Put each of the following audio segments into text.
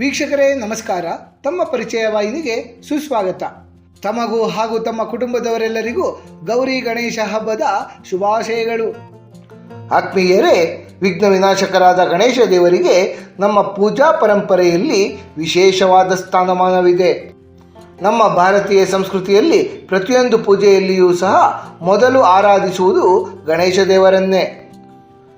ವೀಕ್ಷಕರೇ, ನಮಸ್ಕಾರ. ತಮ್ಮ ಪರಿಚಯ ವಾಹಿನಿಗೆ ಸುಸ್ವಾಗತ. ತಮಗೂ ಹಾಗೂ ತಮ್ಮ ಕುಟುಂಬದವರೆಲ್ಲರಿಗೂ ಗೌರಿ ಗಣೇಶ ಹಬ್ಬದ ಶುಭಾಶಯಗಳು. ಆತ್ಮೀಯರೇ, ವಿಘ್ನ ವಿನಾಶಕರಾದ ಗಣೇಶ ದೇವರಿಗೆ ನಮ್ಮ ಪೂಜಾ ಪರಂಪರೆಯಲ್ಲಿ ವಿಶೇಷವಾದ ಸ್ಥಾನಮಾನವಿದೆ. ನಮ್ಮ ಭಾರತೀಯ ಸಂಸ್ಕೃತಿಯಲ್ಲಿ ಪ್ರತಿಯೊಂದು ಪೂಜೆಯಲ್ಲಿಯೂ ಸಹ ಮೊದಲು ಆರಾಧಿಸುವುದು ಗಣೇಶ ದೇವರನ್ನೇ.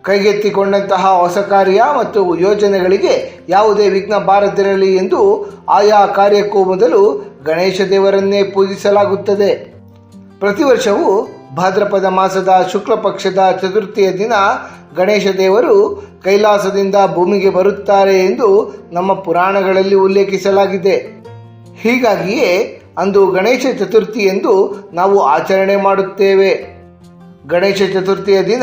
ಕೈಗೆತ್ತಿಕೊಂಡಂತಹ ಹೊಸ ಕಾರ್ಯ ಮತ್ತು ಯೋಜನೆಗಳಿಗೆ ಯಾವುದೇ ವಿಘ್ನ ಬಾರದಿರಲಿ ಎಂದು ಆಯಾ ಕಾರ್ಯಕ್ಕೂ ಮೊದಲು ಗಣೇಶ ದೇವರನ್ನೇ ಪೂಜಿಸಲಾಗುತ್ತದೆ. ಪ್ರತಿ ವರ್ಷವೂ ಭಾದ್ರಪದ ಮಾಸದ ಶುಕ್ಲ ಪಕ್ಷದ ಚತುರ್ಥಿಯ ದಿನ ಗಣೇಶ ದೇವರು ಕೈಲಾಸದಿಂದ ಭೂಮಿಗೆ ಬರುತ್ತಾರೆ ಎಂದು ನಮ್ಮ ಪುರಾಣಗಳಲ್ಲಿ ಉಲ್ಲೇಖಿಸಲಾಗಿದೆ. ಹೀಗಾಗಿಯೇ ಅಂದು ಗಣೇಶ ಚತುರ್ಥಿ ಎಂದು ನಾವು ಆಚರಣೆ ಮಾಡುತ್ತೇವೆ. ಗಣೇಶ ಚತುರ್ಥಿಯ ದಿನ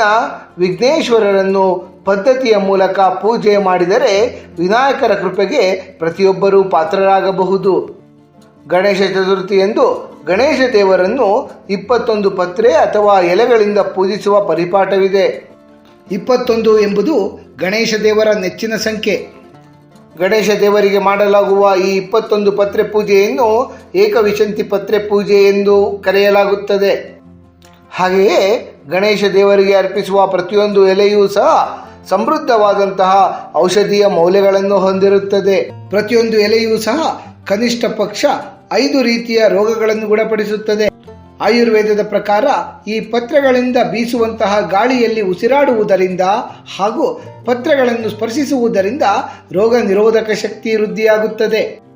ವಿಘ್ನೇಶ್ವರರನ್ನು ಪದ್ಧತಿಯ ಮೂಲಕ ಪೂಜೆ ಮಾಡಿದರೆ ವಿನಾಯಕರ ಕೃಪೆಗೆ ಪ್ರತಿಯೊಬ್ಬರೂ ಪಾತ್ರರಾಗಬಹುದು. ಗಣೇಶ ಚತುರ್ಥಿಯಂದು ಗಣೇಶ ದೇವರನ್ನು ಇಪ್ಪತ್ತೊಂದು ಪತ್ರೆ ಅಥವಾ ಎಲೆಗಳಿಂದ ಪೂಜಿಸುವ ಪರಿಪಾಠವಿದೆ. ಇಪ್ಪತ್ತೊಂದು ಎಂಬುದು ಗಣೇಶ ದೇವರ ನೆಚ್ಚಿನ ಸಂಖ್ಯೆ. ಗಣೇಶ ದೇವರಿಗೆ ಮಾಡಲಾಗುವ ಈ ಇಪ್ಪತ್ತೊಂದು ಪತ್ರೆ ಪೂಜೆಯನ್ನು ಏಕವಿಶಂತಿ ಪತ್ರೆ ಪೂಜೆ ಎಂದು ಕರೆಯಲಾಗುತ್ತದೆ. ಹಾಗೆಯೇ ಗಣೇಶ ದೇವರಿಗೆ ಅರ್ಪಿಸುವ ಪ್ರತಿಯೊಂದು ಎಲೆಯೂ ಸಹ ಸಮೃದ್ಧವಾದಂತಹ ಔಷಧೀಯ ಮೌಲ್ಯಗಳನ್ನು ಹೊಂದಿರುತ್ತದೆ. ಪ್ರತಿಯೊಂದು ಎಲೆಯೂ ಸಹ ಕನಿಷ್ಠ ಪಕ್ಷ ಐದು ರೀತಿಯ ರೋಗಗಳನ್ನು ಗುಣಪಡಿಸುತ್ತದೆ. ಆಯುರ್ವೇದದ ಪ್ರಕಾರ ಈ ಪತ್ರಗಳಿಂದ ಬೀಸುವಂತಹ ಗಾಳಿಯಲ್ಲಿ ಉಸಿರಾಡುವುದರಿಂದ ಹಾಗೂ ಪತ್ರಗಳನ್ನು ಸ್ಪರ್ಶಿಸುವುದರಿಂದ ರೋಗ ನಿರೋಧಕ ಶಕ್ತಿ ವೃದ್ಧಿಯಾಗುತ್ತದೆ.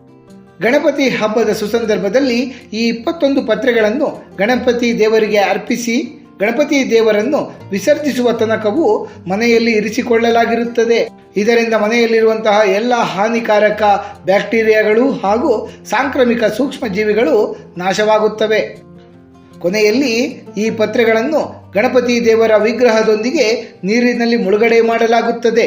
ಗಣಪತಿ ಹಬ್ಬದ ಸುಸಂದರ್ಭದಲ್ಲಿ ಈ ಇಪ್ಪತ್ತೊಂದು ಪತ್ರೆಗಳನ್ನು ಗಣಪತಿ ದೇವರಿಗೆ ಅರ್ಪಿಸಿ ಗಣಪತಿ ದೇವರನ್ನು ವಿಸರ್ಜಿಸುವ ತನಕವೂ ಮನೆಯಲ್ಲಿ ಇರಿಸಿಕೊಳ್ಳಲಾಗಿರುತ್ತದೆ. ಇದರಿಂದ ಮನೆಯಲ್ಲಿರುವಂತಹ ಎಲ್ಲ ಹಾನಿಕಾರಕ ಬ್ಯಾಕ್ಟೀರಿಯಾಗಳು ಹಾಗೂ ಸಾಂಕ್ರಾಮಿಕ ಸೂಕ್ಷ್ಮಜೀವಿಗಳು ನಾಶವಾಗುತ್ತವೆ. ಕೊನೆಯಲ್ಲಿ ಈ ಪತ್ರೆಗಳನ್ನು ಗಣಪತಿ ದೇವರ ವಿಗ್ರಹದೊಂದಿಗೆ ನೀರಿನಲ್ಲಿ ಮುಳುಗಡೆ ಮಾಡಲಾಗುತ್ತದೆ.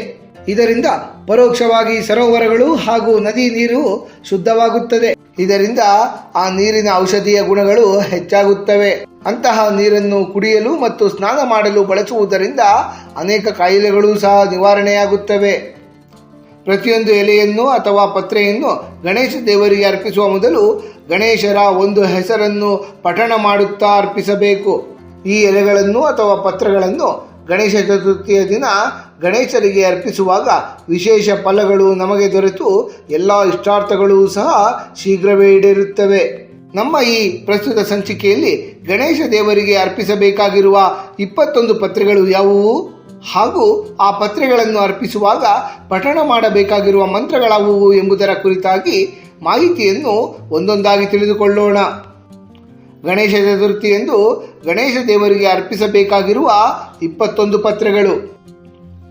ಇದರಿಂದ ಪರೋಕ್ಷವಾಗಿ ಸರೋವರಗಳು ಹಾಗೂ ನದಿ ನೀರು ಶುದ್ಧವಾಗುತ್ತದೆ. ಇದರಿಂದ ಆ ನೀರಿನ ಔಷಧೀಯ ಗುಣಗಳು ಹೆಚ್ಚಾಗುತ್ತವೆ. ಅಂತಹ ನೀರನ್ನು ಕುಡಿಯಲು ಮತ್ತು ಸ್ನಾನ ಮಾಡಲು ಬಳಸುವುದರಿಂದ ಅನೇಕ ಕಾಯಿಲೆಗಳು ಸಹ ನಿವಾರಣೆಯಾಗುತ್ತವೆ. ಪ್ರತಿಯೊಂದು ಎಲೆಯನ್ನು ಅಥವಾ ಪತ್ರೆಯನ್ನು ಗಣೇಶ ದೇವರಿಗೆ ಅರ್ಪಿಸುವ ಮೊದಲು ಗಣೇಶರ ಒಂದು ಹೆಸರನ್ನು ಪಠಣ ಮಾಡುತ್ತಾ ಅರ್ಪಿಸಬೇಕು. ಈ ಎಲೆಗಳನ್ನು ಅಥವಾ ಪತ್ರಗಳನ್ನು ಗಣೇಶ ಚತುರ್ಥಿಯ ದಿನ ಗಣೇಶರಿಗೆ ಅರ್ಪಿಸುವಾಗ ವಿಶೇಷ ಫಲಗಳು ನಮಗೆ ದೊರೆತು ಎಲ್ಲ ಇಷ್ಟಾರ್ಥಗಳು ಸಹ ಶೀಘ್ರವೇ ಈಡೇರುತ್ತವೆ. ನಮ್ಮ ಈ ಪ್ರಸ್ತುತ ಸಂಚಿಕೆಯಲ್ಲಿ ಗಣೇಶ ದೇವರಿಗೆ ಅರ್ಪಿಸಬೇಕಾಗಿರುವ ಇಪ್ಪತ್ತೊಂದು ಪತ್ರೆಗಳು ಯಾವುವು? ಹಾಗೂ ಆ ಪತ್ರೆಗಳನ್ನು ಅರ್ಪಿಸುವಾಗ ಪಠಣ ಮಾಡಬೇಕಾಗಿರುವ ಮಂತ್ರಗಳಾವುವು ಎಂಬುದರ ಕುರಿತಾಗಿ ಮಾಹಿತಿಯನ್ನು ಒಂದೊಂದಾಗಿ ತಿಳಿದುಕೊಳ್ಳೋಣ. ಗಣೇಶ ಚತುರ್ಥಿಯಂದು ಗಣೇಶ ದೇವರಿಗೆ ಅರ್ಪಿಸಬೇಕಾಗಿರುವ ಇಪ್ಪತ್ತೊಂದು ಪತ್ರೆಗಳು.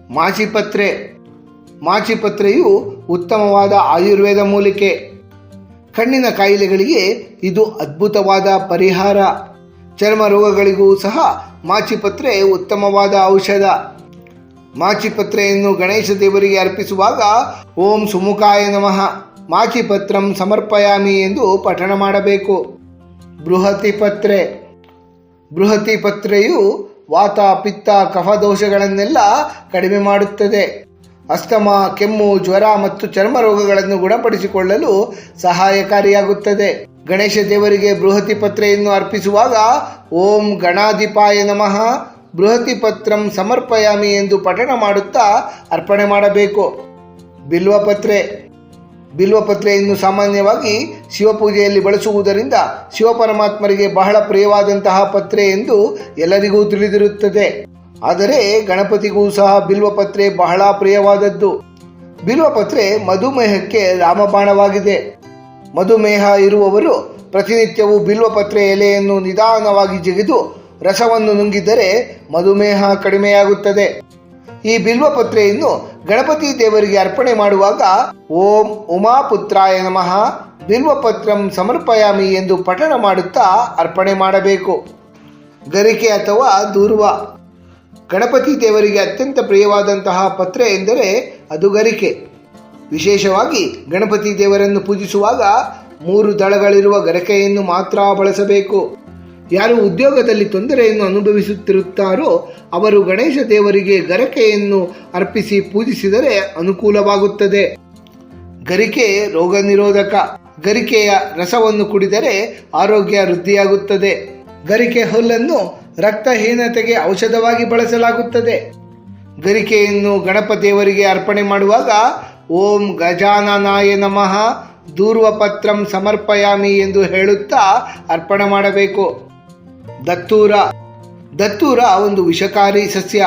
ಮಾಚಿಪತ್ರೆ ಮಾಚಿಪತ್ರೆಯು ಉತ್ತಮವಾದ ಆಯುರ್ವೇದ ಮೂಲಿಕೆ. ಕಣ್ಣಿನ ಕಾಯಿಲೆಗಳಿಗೆ ಇದು ಅದ್ಭುತವಾದ ಪರಿಹಾರ. ಚರ್ಮ ರೋಗಗಳಿಗೂ ಸಹ ಮಾಚಿಪತ್ರೆ ಉತ್ತಮವಾದ ಔಷಧ. ಮಾಚಿಪತ್ರೆಯನ್ನು ಗಣೇಶ ದೇವರಿಗೆ ಅರ್ಪಿಸುವಾಗ ಓಂ ಸುಮುಖಾಯ ನಮಃ. ಮಾಚಿಪತ್ರಂ ಸಮರ್ಪಯಾಮಿ ಎಂದು ಪಠಣ ಮಾಡಬೇಕು. ಬೃಹತಿ ಪತ್ರೆ. ಬೃಹತಿ ಪತ್ರೆಯು ವಾತ, ಪಿತ್ತ, ಕಫ ದೋಷಗಳನ್ನೆಲ್ಲ ಕಡಿಮೆ ಮಾಡುತ್ತದೆ. ಅಸ್ತಮ, ಕೆಮ್ಮು, ಜ್ವರ ಮತ್ತು ಚರ್ಮ ರೋಗಗಳನ್ನು ಗುಣಪಡಿಸಿಕೊಳ್ಳಲು ಸಹಾಯಕಾರಿಯಾಗುತ್ತದೆ. ಗಣೇಶ ದೇವರಿಗೆ ಬೃಹತಿ ಪತ್ರೆಯನ್ನು ಅರ್ಪಿಸುವಾಗ ಓಂ ಗಣಾಧಿಪಾಯ ನಮಃ ಬೃಹತಿ ಪತ್ರಂ ಸಮರ್ಪಯಾಮಿ ಎಂದು ಪಠಣ ಮಾಡುತ್ತಾ ಅರ್ಪಣೆ ಮಾಡಬೇಕು. ಬಿಲ್ವಪತ್ರೆ. ಬಿಲ್ವಪತ್ರೆಯನ್ನು ಸಾಮಾನ್ಯವಾಗಿ ಶಿವಪೂಜೆಯಲ್ಲಿ ಬಳಸುವುದರಿಂದ ಶಿವಪರಮಾತ್ಮರಿಗೆ ಬಹಳ ಪ್ರಿಯವಾದಂತಹ ಪತ್ರೆ ಎಂದು ಎಲ್ಲರಿಗೂ ತಿಳಿದಿರುತ್ತದೆ. ಆದರೆ ಗಣಪತಿಗೂ ಸಹ ಬಿಲ್ವಪತ್ರೆ ಬಹಳ ಪ್ರಿಯವಾದದ್ದು. ಬಿಲ್ವಪತ್ರೆ ಮಧುಮೇಹಕ್ಕೆ ರಾಮಬಾಣವಾಗಿದೆ. ಮಧುಮೇಹ ಇರುವವರು ಪ್ರತಿನಿತ್ಯವೂ ಬಿಲ್ವಪತ್ರೆ ಎಲೆಯನ್ನು ನಿಧಾನವಾಗಿ ಜಿಗಿದು ರಸವನ್ನು ನುಂಗಿದರೆ ಮಧುಮೇಹ ಕಡಿಮೆಯಾಗುತ್ತದೆ. ಈ ಬಿಲ್ವಪತ್ರೆಯನ್ನು ಗಣಪತಿ ದೇವರಿಗೆ ಅರ್ಪಣೆ ಮಾಡುವಾಗ, ಓಂ ಉಮಾಪುತ್ರಾಯ ನಮಃ, ಬಿಲ್ವಪತ್ರಂ ಸಮರ್ಪಯಾಮಿ ಎಂದು ಪಠಣ ಮಾಡುತ್ತಾ ಅರ್ಪಣೆ ಮಾಡಬೇಕು. ಗರಿಕೆ ಅಥವಾ ದೂರ್ವ. ಗಣಪತಿ ದೇವರಿಗೆ ಅತ್ಯಂತ ಪ್ರಿಯವಾದಂತಹ ಪತ್ರೆ ಎಂದರೆ ಅದು ಗರಿಕೆ. ವಿಶೇಷವಾಗಿ ಗಣಪತಿ ದೇವರನ್ನು ಪೂಜಿಸುವಾಗ ಮೂರು ದಳಗಳಿರುವ ಗರಿಕೆಯನ್ನು ಮಾತ್ರ ಬಳಸಬೇಕು. ಯಾರು ಉದ್ಯೋಗದಲ್ಲಿ ತೊಂದರೆಯನ್ನು ಅನುಭವಿಸುತ್ತಿರುತ್ತಾರೋ ಅವರು ಗಣೇಶ ದೇವರಿಗೆ ಗರಕೆಯನ್ನು ಅರ್ಪಿಸಿ ಪೂಜಿಸಿದರೆ ಅನುಕೂಲವಾಗುತ್ತದೆ. ಗರಿಕೆ ರೋಗ ನಿರೋಧಕ ಗರಿಕೆಯ ರಸವನ್ನು ಕುಡಿದರೆ ಆರೋಗ್ಯ ವೃದ್ಧಿಯಾಗುತ್ತದೆ. ಗರಿಕೆ ಹುಲ್ಲನ್ನು ರಕ್ತಹೀನತೆಗೆ ಔಷಧವಾಗಿ ಬಳಸಲಾಗುತ್ತದೆ. ಗರಿಕೆಯನ್ನು ಗಣಪತಿಯವರಿಗೆ ಅರ್ಪಣೆ ಮಾಡುವಾಗ ಓಂ ಗಜಾನನಾಯ ನಮಃ, ದೂರ್ವಪತ್ರಂ ಸಮರ್ಪಯಾಮಿ ಎಂದು ಹೇಳುತ್ತಾ ಅರ್ಪಣೆ ಮಾಡಬೇಕು. ದತ್ತೂರ. ದತ್ತೂರ ಒಂದು ವಿಷಕಾರಿ ಸಸ್ಯ.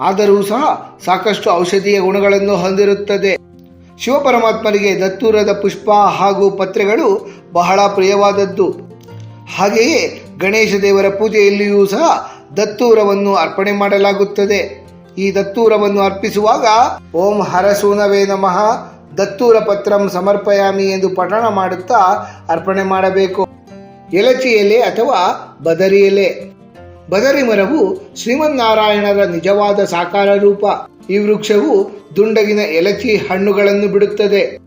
ಆದರೂ ಸಹ ಸಾಕಷ್ಟು ಔಷಧೀಯ ಗುಣಗಳನ್ನು ಹೊಂದಿರುತ್ತದೆ. ಶಿವಪರಮಾತ್ಮರಿಗೆ ದತ್ತೂರದ ಪುಷ್ಪ ಹಾಗೂ ಪತ್ರೆಗಳು ಬಹಳ ಪ್ರಿಯವಾದದ್ದು. ಹಾಗೆಯೇ ಗಣೇಶ ದೇವರ ಪೂಜೆಯಲ್ಲಿಯೂ ಸಹ ದತ್ತೂರವನ್ನು ಅರ್ಪಣೆ ಮಾಡಲಾಗುತ್ತದೆ. ಈ ದತ್ತೂರವನ್ನು ಅರ್ಪಿಸುವಾಗ ಓಂ ಹರಸೂನವೇ ನಮಃ, ದತ್ತೂರ ಪತ್ರಂ ಸಮರ್ಪಯಾಮಿ ಎಂದು ಪಠಣ ಮಾಡುತ್ತಾ ಅರ್ಪಣೆ ಮಾಡಬೇಕು. ಎಲಚಿ ಎಲೆ ಅಥವಾ ಬದರಿ ಎಲೆ ಬದರಿ ಮರವು ಶ್ರೀಮನ್ನಾರಾಯಣರ ನಿಜವಾದ ಸಾಕಾರ ರೂಪ. ಈ ವೃಕ್ಷವು ದುಂಡಗಿನ ಎಲಚಿ ಹಣ್ಣುಗಳನ್ನು ಬಿಡುತ್ತದೆ.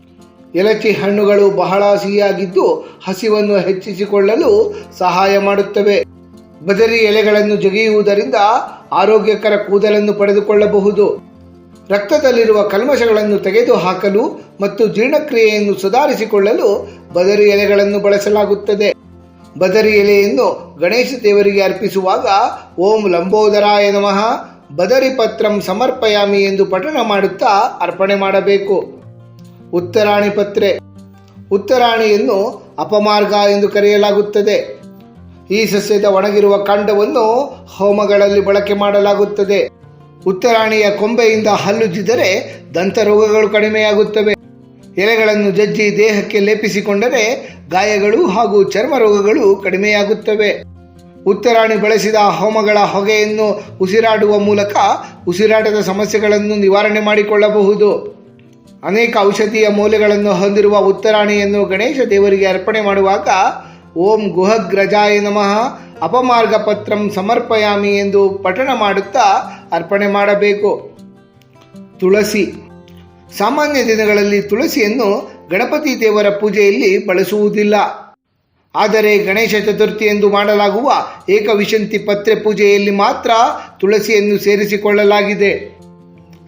ಎಲಚಿ ಹಣ್ಣುಗಳು ಬಹಳ ಸಿಹಿಯಾಗಿದ್ದು ಹಸಿವನ್ನು ಹೆಚ್ಚಿಸಿಕೊಳ್ಳಲು ಸಹಾಯ ಮಾಡುತ್ತವೆ. ಬದರಿ ಎಲೆಗಳನ್ನು ಜಗಿಯುವುದರಿಂದ ಆರೋಗ್ಯಕರ ಕೂದಲನ್ನು ಪಡೆದುಕೊಳ್ಳಬಹುದು. ರಕ್ತದಲ್ಲಿರುವ ಕಲ್ಮಶಗಳನ್ನು ತೆಗೆದುಹಾಕಲು ಮತ್ತು ಜೀರ್ಣಕ್ರಿಯೆಯನ್ನು ಸುಧಾರಿಸಿಕೊಳ್ಳಲು ಬದರಿ ಎಲೆಗಳನ್ನು ಬಳಸಲಾಗುತ್ತದೆ. ಬದರಿ ಎಲೆಯನ್ನು ಗಣೇಶ ದೇವರಿಗೆ ಅರ್ಪಿಸುವಾಗ, ಓಂ ಲಂಬೋದರಾಯ ನಮಃ, ಬದರಿ ಪತ್ರಂ ಸಮರ್ಪಯಾಮಿ ಎಂದು ಪಠಣ ಮಾಡುತ್ತಾ ಅರ್ಪಣೆ ಮಾಡಬೇಕು. ಉತ್ತರಾಣಿ ಪತ್ರೆ. ಉತ್ತರಾಣಿಯನ್ನು ಅಪಮಾರ್ಗ ಎಂದು ಕರೆಯಲಾಗುತ್ತದೆ. ಈ ಸಸ್ಯದ ಒಣಗಿರುವ ಕಾಂಡವನ್ನು ಹೋಮಗಳಲ್ಲಿ ಬಳಕೆ ಮಾಡಲಾಗುತ್ತದೆ. ಉತ್ತರಾಣಿಯ ಕೊಂಬೆಯಿಂದ ಹಲ್ಲುಜ್ಜಿದರೆ ದಂತರೋಗಗಳು ಕಡಿಮೆಯಾಗುತ್ತವೆ. ಎಲೆಗಳನ್ನು ಜಜ್ಜಿ ದೇಹಕ್ಕೆ ಲೇಪಿಸಿಕೊಂಡರೆ ಗಾಯಗಳು ಹಾಗೂ ಚರ್ಮ ರೋಗಗಳು ಕಡಿಮೆಯಾಗುತ್ತವೆ. ಉತ್ತರಾಣಿ ಬಳಸಿದ ಹೋಮಗಳ ಹೊಗೆಯನ್ನು ಉಸಿರಾಡುವ ಮೂಲಕ ಉಸಿರಾಟದ ಸಮಸ್ಯೆಗಳನ್ನು ನಿವಾರಣೆ ಮಾಡಿಕೊಳ್ಳಬಹುದು. ಅನೇಕ ಔಷಧೀಯ ಮೌಲ್ಯಗಳನ್ನು ಹೊಂದಿರುವ ಉತ್ತರಾಣಿಯನ್ನು ಗಣೇಶ ದೇವರಿಗೆ ಅರ್ಪಣೆ ಮಾಡುವಾಗ ಓಂ ಗುಹಗ್ರಜಾಯ ನಮಃ, ಅಪಮಾರ್ಗ ಪತ್ರಂ ಸಮರ್ಪಯಾಮಿ ಎಂದು ಪಠಣ ಮಾಡುತ್ತಾ ಅರ್ಪಣೆ ಮಾಡಬೇಕು. ತುಳಸಿ ಸಾಮಾನ್ಯ ದಿನಗಳಲ್ಲಿ ತುಳಸಿಯನ್ನು ಗಣಪತಿ ದೇವರ ಪೂಜೆಯಲ್ಲಿ ಬಳಸುವುದಿಲ್ಲ. ಆದರೆ ಗಣೇಶ ಚತುರ್ಥಿ ಎಂದು ಮಾಡಲಾಗುವ ಏಕವಿಶಂತಿ ಪತ್ರೆ ಪೂಜೆಯಲ್ಲಿ ಮಾತ್ರ ತುಳಸಿಯನ್ನು ಸೇರಿಸಿಕೊಳ್ಳಲಾಗಿದೆ.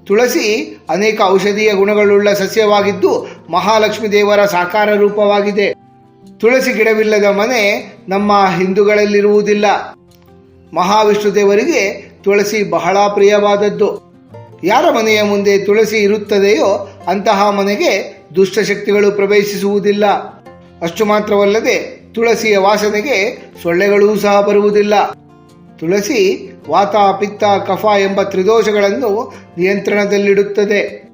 ತುಳಸಿ ಅನೇಕ ಔಷಧೀಯ ಗುಣಗಳುಳ್ಳ ಸಸ್ಯವಾಗಿದ್ದು ಮಹಾಲಕ್ಷ್ಮಿ ದೇವರ ಸಾಕಾರ ರೂಪವಾಗಿದೆ. ತುಳಸಿ ಗಿಡವಿಲ್ಲದ ಮನೆ ನಮ್ಮ ಹಿಂದೂಗಳಲ್ಲಿರುವುದಿಲ್ಲ. ಮಹಾವಿಷ್ಣು ದೇವರಿಗೆ ತುಳಸಿ ಬಹಳ ಪ್ರಿಯವಾದದ್ದು. ಯಾರ ಮನೆಯ ಮುಂದೆ ತುಳಸಿ ಇರುತ್ತದೆಯೋ ಅಂತಹ ಮನೆಗೆ ದುಷ್ಟಶಕ್ತಿಗಳು ಪ್ರವೇಶಿಸುವುದಿಲ್ಲ. ಅಷ್ಟು ಮಾತ್ರವಲ್ಲದೆ ತುಳಸಿಯ ವಾಸನೆಗೆ ಸೊಳ್ಳೆಗಳೂ ಸಹ ಬರುವುದಿಲ್ಲ. ತುಳಸಿ ವಾತ ಪಿತ್ತ ಕಫ ಎಂಬ ತ್ರಿದೋಷಗಳನ್ನು ನಿಯಂತ್ರಣದಲ್ಲಿಡುತ್ತದೆ.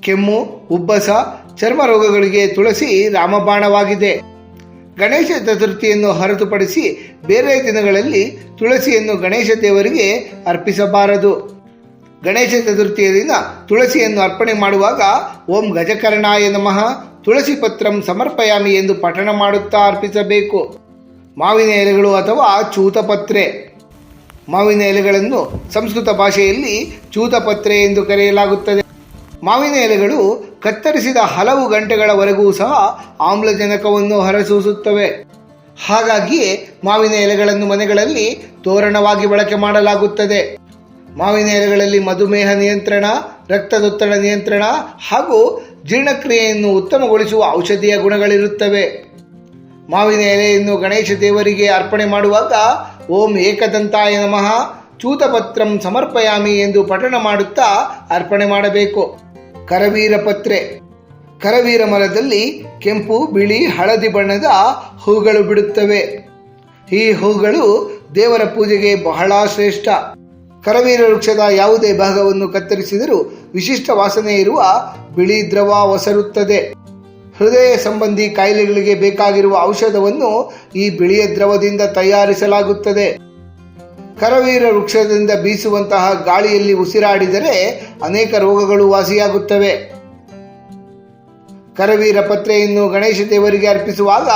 ಕೆಮ್ಮು, ಉಬ್ಬಸ, ಚರ್ಮ ರೋಗಗಳಿಗೆ ತುಳಸಿ ರಾಮಬಾಣವಾಗಿದೆ. ಗಣೇಶ ಚತುರ್ಥಿಯನ್ನು ಹೊರತುಪಡಿಸಿ ಬೇರೆ ದಿನಗಳಲ್ಲಿ ತುಳಸಿಯನ್ನು ಗಣೇಶ ದೇವರಿಗೆ ಅರ್ಪಿಸಬಾರದು. ಗಣೇಶ ಚತುರ್ಥಿಯ ದಿನ ತುಳಸಿಯನ್ನು ಅರ್ಪಣೆ ಮಾಡುವಾಗ, ಓಂ ಗಜಕರ್ಣಾಯ ನಮಃ, ತುಳಸಿ ಪತ್ರಂ ಸಮರ್ಪಯಾಮಿ ಎಂದು ಪಠಣ ಮಾಡುತ್ತಾ ಅರ್ಪಿಸಬೇಕು. ಮಾವಿನ ಎಲೆಗಳು ಅಥವಾ ಚೂತಪತ್ರೆ. ಮಾವಿನ ಎಲೆಗಳನ್ನು ಸಂಸ್ಕೃತ ಭಾಷೆಯಲ್ಲಿ ಚೂತಪತ್ರೆ ಎಂದು ಕರೆಯಲಾಗುತ್ತದೆ. ಮಾವಿನ ಎಲೆಗಳು ಕತ್ತರಿಸಿದ ಹಲವು ಗಂಟೆಗಳವರೆಗೂ ಸಹ ಆಮ್ಲಜನಕವನ್ನು ಹೊರಸೂಸುತ್ತವೆ. ಹಾಗಾಗಿಯೇ ಮಾವಿನ ಎಲೆಗಳನ್ನು ಮನೆಗಳಲ್ಲಿ ತೋರಣವಾಗಿ ಬಳಕೆ ಮಾಡಲಾಗುತ್ತದೆ. ಮಾವಿನ ಎಲೆಗಳಲ್ಲಿ ಮಧುಮೇಹ ನಿಯಂತ್ರಣ, ರಕ್ತದೊತ್ತಡ ನಿಯಂತ್ರಣ ಹಾಗೂ ಜೀರ್ಣಕ್ರಿಯೆಯನ್ನು ಉತ್ತಮಗೊಳಿಸುವ ಔಷಧೀಯ ಗುಣಗಳಿರುತ್ತವೆ. ಮಾವಿನ ಎಲೆಯನ್ನು ಗಣೇಶ ದೇವರಿಗೆ ಅರ್ಪಣೆ ಮಾಡುವಾಗ ಓಂ ಏಕದಂತಾಯ ನಮಃ, ಚೂತಪತ್ರಂ ಸಮರ್ಪಯಾಮಿ ಎಂದು ಪಠಣ ಮಾಡುತ್ತಾ ಅರ್ಪಣೆ ಮಾಡಬೇಕು. ಕರವೀರ ಪತ್ರೆ. ಕರವೀರ ಮರದಲ್ಲಿ ಕೆಂಪು, ಬಿಳಿ, ಹಳದಿ ಬಣ್ಣದ ಹೂಗಳು ಬಿಡುತ್ತವೆ. ಈ ಹೂಗಳು ದೇವರ ಪೂಜೆಗೆ ಬಹಳ ಶ್ರೇಷ್ಠ. ಕರವೀರ ವೃಕ್ಷದ ಯಾವುದೇ ಭಾಗವನ್ನು ಕತ್ತರಿಸಿದರೂ ವಿಶಿಷ್ಟ ವಾಸನೆ ಇರುವ ಬಿಳಿ ದ್ರವ ಒಸರುತ್ತದೆ. ಹೃದಯ ಸಂಬಂಧಿ ಕಾಯಿಲೆಗಳಿಗೆ ಬೇಕಾಗಿರುವ ಔಷಧವನ್ನು ಈ ಬಿಳಿಯ ದ್ರವದಿಂದ ತಯಾರಿಸಲಾಗುತ್ತದೆ. ಕರವೀರ ವೃಕ್ಷದಿಂದ ಬೀಸುವಂತಹ ಗಾಳಿಯಲ್ಲಿ ಉಸಿರಾಡಿದರೆ ಅನೇಕ ರೋಗಗಳು ವಾಸಿಯಾಗುತ್ತವೆ. ಕರವೀರ ಪತ್ರೆಯನ್ನು ಗಣೇಶ ದೇವರಿಗೆ ಅರ್ಪಿಸುವಾಗ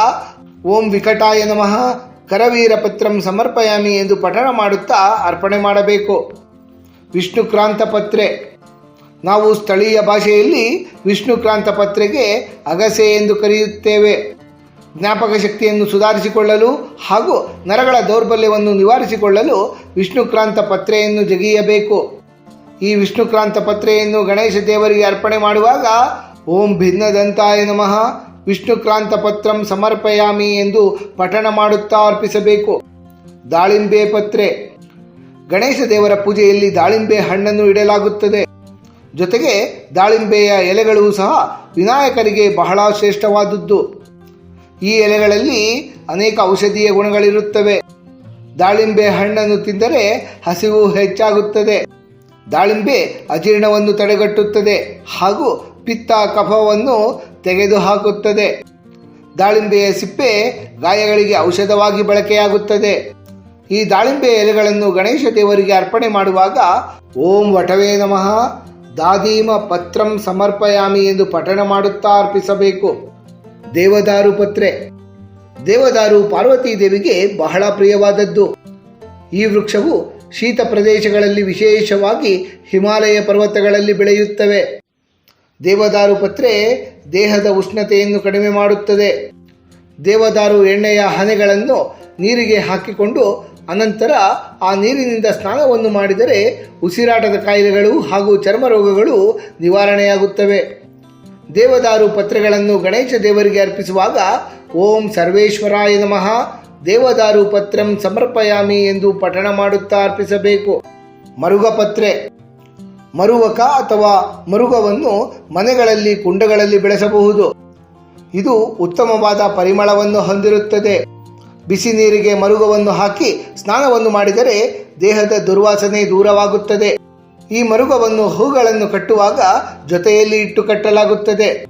ಓಂ ವಿಕಟಾಯ ನಮಃ. ಕರವೀರ ಪತ್ರಂ ಸಮರ್ಪಯಾಮಿ ಎಂದು ಪಠಣ ಮಾಡುತ್ತಾ ಅರ್ಪಣೆ ಮಾಡಬೇಕು. ವಿಷ್ಣುಕ್ರಾಂತ ಪತ್ರೆ ನಾವು ಸ್ಥಳೀಯ ಭಾಷೆಯಲ್ಲಿ ವಿಷ್ಣುಕ್ರಾಂತ ಪತ್ರೆಗೆ ಅಗಸೆ ಎಂದು ಕರೆಯುತ್ತೇವೆ. ಜ್ಞಾಪಕ ಶಕ್ತಿಯನ್ನು ಸುಧಾರಿಸಿಕೊಳ್ಳಲು ಹಾಗೂ ನರಗಳ ದೌರ್ಬಲ್ಯವನ್ನು ನಿವಾರಿಸಿಕೊಳ್ಳಲು ವಿಷ್ಣುಕ್ರಾಂತ ಪತ್ರೆಯನ್ನು ಜಗಿಯಬೇಕು. ಈ ವಿಷ್ಣುಕ್ರಾಂತ ಪತ್ರೆಯನ್ನು ಗಣೇಶ ದೇವರಿಗೆ ಅರ್ಪಣೆ ಮಾಡುವಾಗ ಓಂ ಭಿನ್ನದಂತಾಯ ನಮಃ. ವಿಷ್ಣುಕ್ರಾಂತ ಪತ್ರಂ ಸಮರ್ಪಯಾಮಿ ಎಂದು ಪಠಣ ಮಾಡುತ್ತಾ ಅರ್ಪಿಸಬೇಕು. ದಾಳಿಂಬೆ ಪತ್ರೆ. ಗಣೇಶ ದೇವರ ಪೂಜೆಯಲ್ಲಿ ದಾಳಿಂಬೆ ಹಣ್ಣನ್ನು ಇಡಲಾಗುತ್ತದೆ. ಜೊತೆಗೆ ದಾಳಿಂಬೆಯ ಎಲೆಗಳು ಸಹ ವಿನಾಯಕರಿಗೆ ಬಹಳ ಶ್ರೇಷ್ಠವಾದದ್ದು. ಈ ಎಲೆಗಳಲ್ಲಿ ಅನೇಕ ಔಷಧೀಯ ಗುಣಗಳಿರುತ್ತವೆ. ದಾಳಿಂಬೆ ಹಣ್ಣನ್ನು ತಿಂದರೆ ಹಸಿವು ಹೆಚ್ಚಾಗುತ್ತದೆ. ದಾಳಿಂಬೆ ಅಜೀರ್ಣವನ್ನು ತಡೆಗಟ್ಟುತ್ತದೆ ಹಾಗೂ ಪಿತ್ತ ಕಫವನ್ನು ತೆಗೆದುಹಾಕುತ್ತದೆ. ದಾಳಿಂಬೆಯ ಸಿಪ್ಪೆ ಗಾಯಗಳಿಗೆ ಔಷಧವಾಗಿ ಬಳಕೆಯಾಗುತ್ತದೆ. ಈ ದಾಳಿಂಬೆ ಎಲೆಗಳನ್ನು ಗಣೇಶ ದೇವರಿಗೆ ಅರ್ಪಣೆ ಮಾಡುವಾಗ, ಓಂ ವಟವೇ ನಮಃ, ದಾದೀಮ ಪತ್ರಂ ಸಮರ್ಪಯಾಮಿ ಎಂದು ಪಠಣ ಮಾಡುತ್ತಾ ಅರ್ಪಿಸಬೇಕು. ದೇವದಾರು ಪತ್ರೆ. ದೇವದಾರು ಪಾರ್ವತೀ ದೇವಿಗೆ ಬಹಳ ಪ್ರಿಯವಾದದ್ದು. ಈ ವೃಕ್ಷವು ಶೀತ ಪ್ರದೇಶಗಳಲ್ಲಿ ವಿಶೇಷವಾಗಿ ಹಿಮಾಲಯ ಪರ್ವತಗಳಲ್ಲಿ ಬೆಳೆಯುತ್ತವೆ. ದೇವದಾರು ಪತ್ರೆ ದೇಹದ ಉಷ್ಣತೆಯನ್ನು ಕಡಿಮೆ ಮಾಡುತ್ತದೆ. ದೇವದಾರು ಎಣ್ಣೆಯ ಹನೆಗಳನ್ನು ನೀರಿಗೆ ಹಾಕಿಕೊಂಡು ಅನಂತರ ಆ ನೀರಿನಿಂದ ಸ್ನಾನವನ್ನು ಮಾಡಿದರೆ ಉಸಿರಾಟದ ಕಾಯಿಲೆಗಳು ಹಾಗೂ ಚರ್ಮ ರೋಗಗಳು ನಿವಾರಣೆಯಾಗುತ್ತವೆ. ದೇವದಾರು ಪತ್ರೆಗಳನ್ನು ಗಣೇಶ ದೇವರಿಗೆ ಅರ್ಪಿಸುವಾಗ ಓಂ ಸರ್ವೇಶ್ವರಾಯ ನಮಃ, ದೇವದಾರು ಪತ್ರಂ ಸಮರ್ಪಯಾಮಿ ಎಂದು ಪಠಣ ಮಾಡುತ್ತಾ ಅರ್ಪಿಸಬೇಕು. ಮರುಗಪತ್ರೆ ಮರುವಕ ಅಥವಾ ಮರುಗವನ್ನು ಮನೆಗಳಲ್ಲಿ ಕುಂಡಗಳಲ್ಲಿ ಬೆಳೆಸಬಹುದು. ಇದು ಉತ್ತಮವಾದ ಪರಿಮಳವನ್ನು ಹೊಂದಿರುತ್ತದೆ. ಬಿಸಿ ನೀರಿಗೆ ಮರುಗವನ್ನು ಹಾಕಿ ಸ್ನಾನವನ್ನು ಮಾಡಿದರೆ ದೇಹದ ದುರ್ವಾಸನೆ ದೂರವಾಗುತ್ತದೆ. ಈ ಮರುಗವನ್ನು ಹೂಗಳನ್ನು ಕಟ್ಟುವಾಗ ಜೊತೆಯಲ್ಲಿ ಇಟ್ಟು ಕಟ್ಟಲಾಗುತ್ತದೆ.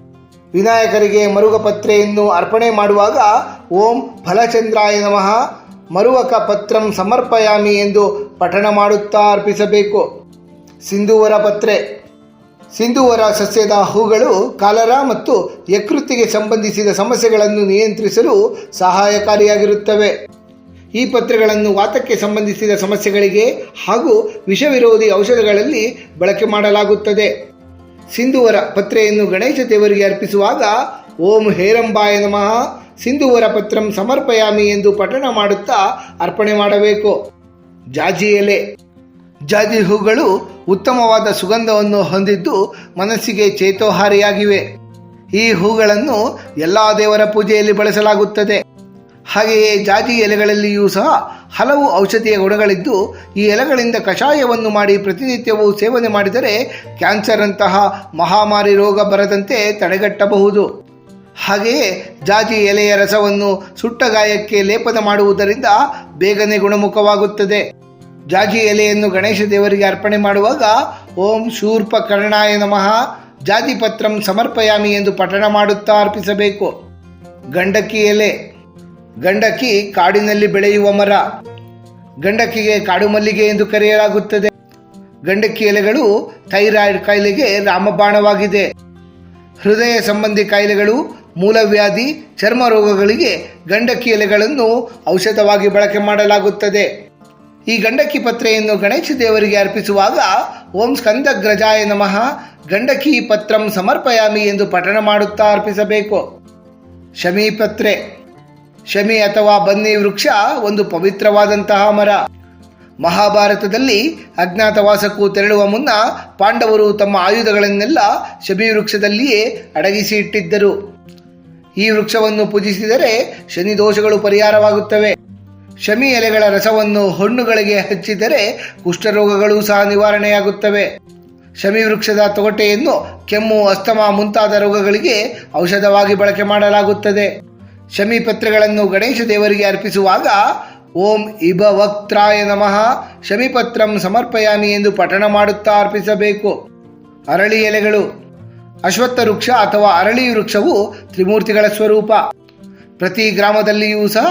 ವಿನಾಯಕರಿಗೆ ಮರುಗ ಪತ್ರೆಯನ್ನು ಅರ್ಪಣೆ ಮಾಡುವಾಗ ಓಂ ಫಲಚಂದ್ರಾಯ ನಮಃ ಮರುವಕ ಪತ್ರಂ ಸಮರ್ಪಯಾಮಿ ಎಂದು ಪಠಣ ಮಾಡುತ್ತಾ ಅರ್ಪಿಸಬೇಕು. ಸಿಂಧೂವರ ಪತ್ರೆ. ಸಿಂಧುವರ ಸಸ್ಯದ ಹೂಗಳು ಕಾಲರ ಮತ್ತು ಯಕೃತ್ತಿಗೆ ಸಂಬಂಧಿಸಿದ ಸಮಸ್ಯೆಗಳನ್ನು ನಿಯಂತ್ರಿಸಲು ಸಹಾಯಕಾರಿಯಾಗಿರುತ್ತವೆ. ಈ ಪತ್ರೆಗಳನ್ನು ವಾತಕ್ಕೆ ಸಂಬಂಧಿಸಿದ ಸಮಸ್ಯೆಗಳಿಗೆ ಹಾಗೂ ವಿಷವಿರೋಧಿ ಔಷಧಗಳಲ್ಲಿ ಬಳಕೆ ಮಾಡಲಾಗುತ್ತದೆ. ಸಿಂಧುವರ ಪತ್ರೆಯನ್ನು ಗಣೇಶ ದೇವರಿಗೆ ಅರ್ಪಿಸುವಾಗ, ಓಂ ಹೇರಂಬಾಯ ನಮಃ, ಸಿಂಧುವರ ಪತ್ರಂ ಸಮರ್ಪಯಾಮಿ ಎಂದು ಪಠಣ ಮಾಡುತ್ತಾ ಅರ್ಪಣೆ ಮಾಡಬೇಕು. ಜಾಜಿ ಎಲೆ ಜಾಜಿ ಹೂಗಳು ಉತ್ತಮವಾದ ಸುಗಂಧವನ್ನು ಹೊಂದಿದ್ದು ಮನಸ್ಸಿಗೆ ಚೇತೋಹಾರಿಯಾಗಿವೆ. ಈ ಹೂಗಳನ್ನು ಎಲ್ಲ ದೇವರ ಪೂಜೆಯಲ್ಲಿ ಬಳಸಲಾಗುತ್ತದೆ. ಹಾಗೆಯೇ ಜಾಜಿ ಎಲೆಗಳಲ್ಲಿಯೂ ಸಹ ಹಲವು ಔಷಧೀಯ ಗುಣಗಳಿದ್ದು, ಈ ಎಲೆಗಳಿಂದ ಕಷಾಯವನ್ನು ಮಾಡಿ ಪ್ರತಿನಿತ್ಯವೂ ಸೇವನೆ ಮಾಡಿದರೆ ಕ್ಯಾನ್ಸರ್ ಅಂತಹ ಮಹಾಮಾರಿ ರೋಗ ಬರದಂತೆ ತಡೆಗಟ್ಟಬಹುದು. ಹಾಗೆಯೇ ಜಾಜಿ ಎಲೆಯ ರಸವನ್ನು ಸುಟ್ಟ ಗಾಯಕ್ಕೆ ಲೇಪನ ಮಾಡುವುದರಿಂದ ಬೇಗನೆ ಗುಣಮುಖವಾಗುತ್ತದೆ. ಜಾಜಿ ಎಲೆಯನ್ನು ಗಣೇಶ ದೇವರಿಗೆ ಅರ್ಪಣೆ ಮಾಡುವಾಗ, ಓಂ ಶೂರ್ಪ ಕರ್ಣಾಯ ನಮಃ ಜಾತಿ ಪತ್ರಂ ಸಮರ್ಪಯಾಮಿ ಎಂದು ಪಠಣ ಮಾಡುತ್ತಾ ಅರ್ಪಿಸಬೇಕು. ಗಂಡಕಿ ಎಲೆ. ಗಂಡಕಿ ಕಾಡಿನಲ್ಲಿ ಬೆಳೆಯುವ ಮರ. ಗಂಡಕಿಗೆ ಕಾಡು ಮಲ್ಲಿಗೆ ಎಂದು ಕರೆಯಲಾಗುತ್ತದೆ. ಗಂಡಕ್ಕಿ ಎಲೆಗಳು ಥೈರಾಯ್ಡ್ ಕಾಯಿಲೆಗೆ ರಾಮಬಾಣವಾಗಿದೆ. ಹೃದಯ ಸಂಬಂಧಿ ಕಾಯಿಲೆಗಳು, ಮೂಲವ್ಯಾಧಿ, ಚರ್ಮ ರೋಗಗಳಿಗೆ ಗಂಡಕ್ಕಿ ಎಲೆಗಳನ್ನು ಔಷಧವಾಗಿ ಬಳಕೆ ಮಾಡಲಾಗುತ್ತದೆ. ಈ ಗಂಡಕಿ ಪತ್ರೆಯನ್ನು ಗಣೇಶ ದೇವರಿಗೆ ಅರ್ಪಿಸುವಾಗ ಓಂ ಸ್ಕಂದಗ್ರಜಾಯ ನಮಃ. ಗಂಡಕಿ ಪತ್ರಂ ಸಮರ್ಪಯಾಮಿ ಎಂದು ಪಠಣ ಮಾಡುತ್ತಾ ಅರ್ಪಿಸಬೇಕು. ಶಮಿ ಪತ್ರೆ. ಶಮಿ ಅಥವಾ ಬನ್ನಿ ವೃಕ್ಷ ಒಂದು ಪವಿತ್ರವಾದಂತಹ ಮರ. ಮಹಾಭಾರತದಲ್ಲಿ ಅಜ್ಞಾತವಾಸಕ್ಕೂ ತೆರಳುವ ಮುನ್ನ ಪಾಂಡವರು ತಮ್ಮ ಆಯುಧಗಳನ್ನೆಲ್ಲ ಶಮಿ ವೃಕ್ಷದಲ್ಲಿಯೇ ಅಡಗಿಸಿ ಇಟ್ಟಿದ್ದರು. ಈ ವೃಕ್ಷವನ್ನು ಪೂಜಿಸಿದರೆ ಶನಿ ದೋಷಗಳು ಪರಿಹಾರವಾಗುತ್ತವೆ. ಶಮಿ ಎಲೆಗಳ ರಸವನ್ನು ಹಣ್ಣುಗಳಿಗೆ ಹಚ್ಚಿದರೆ ಕುಷ್ಠರೋಗಗಳು ಸಹ ನಿವಾರಣೆಯಾಗುತ್ತವೆ. ಶಮಿ ವೃಕ್ಷದ ತೊಗಟೆಯನ್ನು ಕೆಮ್ಮು, ಅಸ್ತಮ ಮುಂತಾದ ರೋಗಗಳಿಗೆ ಔಷಧವಾಗಿ ಬಳಕೆ ಮಾಡಲಾಗುತ್ತದೆ. ಶಮಿ ಪತ್ರಗಳನ್ನು ಗಣೇಶ ದೇವರಿಗೆ ಅರ್ಪಿಸುವಾಗ ಓಂ ಇಬ ನಮಃ ಶಮಿಪತ್ರಂ ಸಮರ್ಪಯಾಮಿ ಎಂದು ಪಠಣ ಮಾಡುತ್ತಾ ಅರ್ಪಿಸಬೇಕು. ಅರಳಿ ಎಲೆಗಳು, ಅಶ್ವತ್ಥ ವೃಕ್ಷ ಅಥವಾ ಅರಳಿ ವೃಕ್ಷವು ತ್ರಿಮೂರ್ತಿಗಳ ಸ್ವರೂಪ. ಪ್ರತಿ ಗ್ರಾಮದಲ್ಲಿಯೂ ಸಹ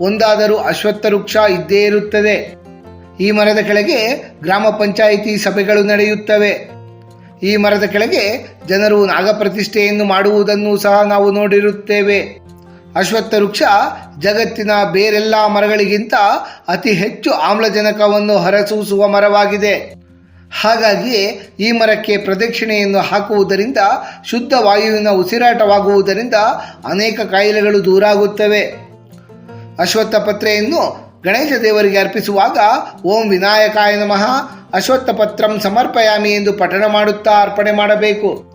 ಒಂದಾದರೂ ಅಶ್ವತ್ಥ ವೃಕ್ಷ ಇದ್ದೇ ಇರುತ್ತದೆ. ಈ ಮರದ ಕೆಳಗೆ ಗ್ರಾಮ ಪಂಚಾಯಿತಿ ಸಭೆಗಳು ನಡೆಯುತ್ತವೆ. ಈ ಮರದ ಕೆಳಗೆ ಜನರು ನಾಗಪ್ರತಿಷ್ಠೆಯನ್ನು ಮಾಡುವುದನ್ನು ಸಹ ನಾವು ನೋಡಿರುತ್ತೇವೆ. ಅಶ್ವತ್ಥ ವೃಕ್ಷ ಜಗತ್ತಿನ ಬೇರೆಲ್ಲ ಮರಗಳಿಗಿಂತ ಅತಿ ಹೆಚ್ಚು ಆಮ್ಲಜನಕವನ್ನು ಹೊರಸೂಸುವ ಮರವಾಗಿದೆ. ಹಾಗಾಗಿ ಈ ಮರಕ್ಕೆ ಪ್ರದಕ್ಷಿಣೆಯನ್ನು ಹಾಕುವುದರಿಂದ, ಶುದ್ಧ ವಾಯುವಿನ ಉಸಿರಾಟವಾಗುವುದರಿಂದ ಅನೇಕ ಕಾಯಿಲೆಗಳು ದೂರಾಗುತ್ತವೆ. ಅಶ್ವತ್ಥ ಪತ್ರೆಯನ್ನು ಗಣೇಶ ದೇವರಿಗೆ ಅರ್ಪಿಸುವಾಗ ಓಂ ವಿನಾಯಕಾಯ ನಮಃ ಅಶ್ವತ್ಥ ಪತ್ರಂ ಸಮರ್ಪಯಾಮಿ ಎಂದು ಪಠಣ ಮಾಡುತ್ತಾ ಅರ್ಪಣೆ ಮಾಡಬೇಕು.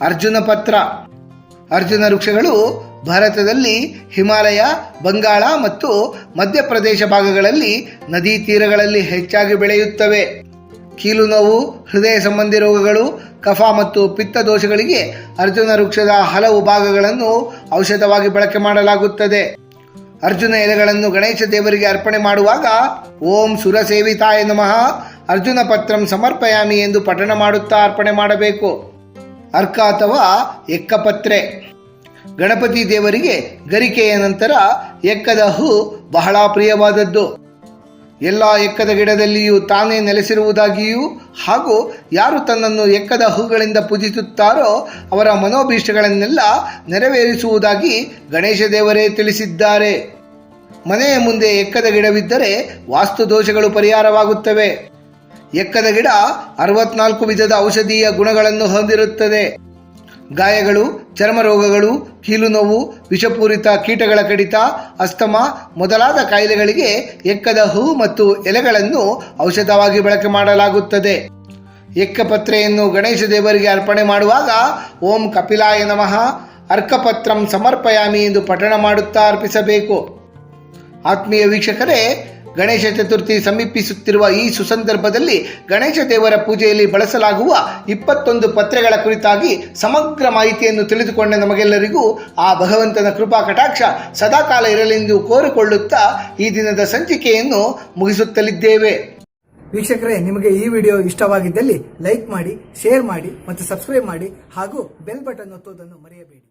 ಅರ್ಜುನ ಪತ್ರ. ಅರ್ಜುನ ವೃಕ್ಷಗಳು ಭಾರತದಲ್ಲಿ ಹಿಮಾಲಯ, ಬಂಗಾಳ ಮತ್ತು ಮಧ್ಯಪ್ರದೇಶ ಭಾಗಗಳಲ್ಲಿ ನದಿ ತೀರಗಳಲ್ಲಿ ಹೆಚ್ಚಾಗಿ ಬೆಳೆಯುತ್ತವೆ. ಕೀಲು ನೋವು, ಹೃದಯ ಸಂಬಂಧಿ ರೋಗಗಳು, ಕಫ ಮತ್ತು ಪಿತ್ತ ದೋಷಗಳಿಗೆ ಅರ್ಜುನ ವೃಕ್ಷದ ಹಲವು ಭಾಗಗಳನ್ನು ಔಷಧವಾಗಿ ಬಳಕೆ ಮಾಡಲಾಗುತ್ತದೆ. ಅರ್ಜುನ ಎಲೆಗಳನ್ನು ಗಣೇಶ ದೇವರಿಗೆ ಅರ್ಪಣೆ ಮಾಡುವಾಗ, ಓಂ ಸುರಸೇವಿತಾಯ ನಮಃ, ಅರ್ಜುನ ಪತ್ರಂ ಸಮರ್ಪಯಾಮಿ ಎಂದು ಪಠಣ ಮಾಡುತ್ತಾ ಅರ್ಪಣೆ ಮಾಡಬೇಕು. ಅರ್ಕ ಅಥವಾ ಎಕ್ಕಪತ್ರೆ. ಗಣಪತಿ ದೇವರಿಗೆ ಗರಿಕೆಯ ನಂತರ ಎಕ್ಕದ ಹೂ ಬಹಳ ಪ್ರಿಯವಾದದ್ದು. ಎಲ್ಲ ಎಕ್ಕದ ಗಿಡದಲ್ಲಿಯೂ ತಾನೇ ನೆಲೆಸಿರುವುದಾಗಿಯೂ ಹಾಗೂ ಯಾರು ತನ್ನನ್ನು ಎಕ್ಕದ ಹೂಗಳಿಂದ ಪೂಜಿಸುತ್ತಾರೋ ಅವರ ಮನೋಭೀಷ್ಟಗಳನ್ನೆಲ್ಲ ನೆರವೇರಿಸುವುದಾಗಿ ಗಣೇಶ ದೇವರೇ ತಿಳಿಸಿದ್ದಾರೆ. ಮನೆಯ ಮುಂದೆ ಎಕ್ಕದ ಗಿಡವಿದ್ದರೆ ವಾಸ್ತು ದೋಷಗಳು ಪರಿಹಾರವಾಗುತ್ತವೆ. ಎಕ್ಕದ ಗಿಡ ಅರವತ್ನಾಲ್ಕು ವಿಧದ ಔಷಧೀಯ ಗುಣಗಳನ್ನು ಹೊಂದಿರುತ್ತದೆ. ಗಾಯಗಳು, ಚರ್ಮ ರೋಗಗಳು, ಕೀಲು ನೋವು, ವಿಷಪೂರಿತ ಕೀಟಗಳ ಕಡಿತ, ಅಸ್ತಮ ಮೊದಲಾದ ಕಾಯಿಲೆಗಳಿಗೆ ಎಕ್ಕದ ಹೂ ಮತ್ತು ಎಲೆಗಳನ್ನು ಔಷಧವಾಗಿ ಬಳಕೆ ಮಾಡಲಾಗುತ್ತದೆ. ಎಕ್ಕಪತ್ರೆಯನ್ನು ಗಣೇಶ ದೇವರಿಗೆ ಅರ್ಪಣೆ ಮಾಡುವಾಗ ಓಂ ಕಪಿಲಾಯ ನಮಃ, ಅರ್ಕಪತ್ರಂ ಸಮರ್ಪಯಾಮಿ ಎಂದು ಪಠಣ ಮಾಡುತ್ತಾ ಅರ್ಪಿಸಬೇಕು. ಆತ್ಮೀಯ ವೀಕ್ಷಕರೇ ಗಣೇಶ ಚತುರ್ಥಿ ಸಮೀಪಿಸುತ್ತಿರುವ ಈ ಸುಸಂದರ್ಭದಲ್ಲಿ ಗಣೇಶ ದೇವರ ಪೂಜೆಯಲ್ಲಿ ಬಳಸಲಾಗುವ ಇಪ್ಪತ್ತೊಂದು ಪತ್ರೆಗಳ ಕುರಿತಾಗಿ ಸಮಗ್ರ ಮಾಹಿತಿಯನ್ನು ತಿಳಿದುಕೊಂಡ ನಮಗೆಲ್ಲರಿಗೂ ಆ ಭಗವಂತನ ಕೃಪಾ ಕಟಾಕ್ಷ ಸದಾಕಾಲ ಇರಲೆಂದು ಕೋರಿಕೊಳ್ಳುತ್ತಾ ಈ ದಿನದ ಸಂಚಿಕೆಯನ್ನು ಮುಗಿಸುತ್ತಲಿದ್ದೇವೆ. ವೀಕ್ಷಕರೇ, ನಿಮಗೆ ಈ ವಿಡಿಯೋ ಇಷ್ಟವಾಗಿದ್ದಲ್ಲಿ ಲೈಕ್ ಮಾಡಿ, ಶೇರ್ ಮಾಡಿ ಮತ್ತು ಸಬ್ಸ್ಕ್ರೈಬ್ ಮಾಡಿ ಹಾಗೂ ಬೆಲ್ ಬಟನ್ ಒತ್ತುವುದನ್ನು ಮರೆಯಬೇಡಿ.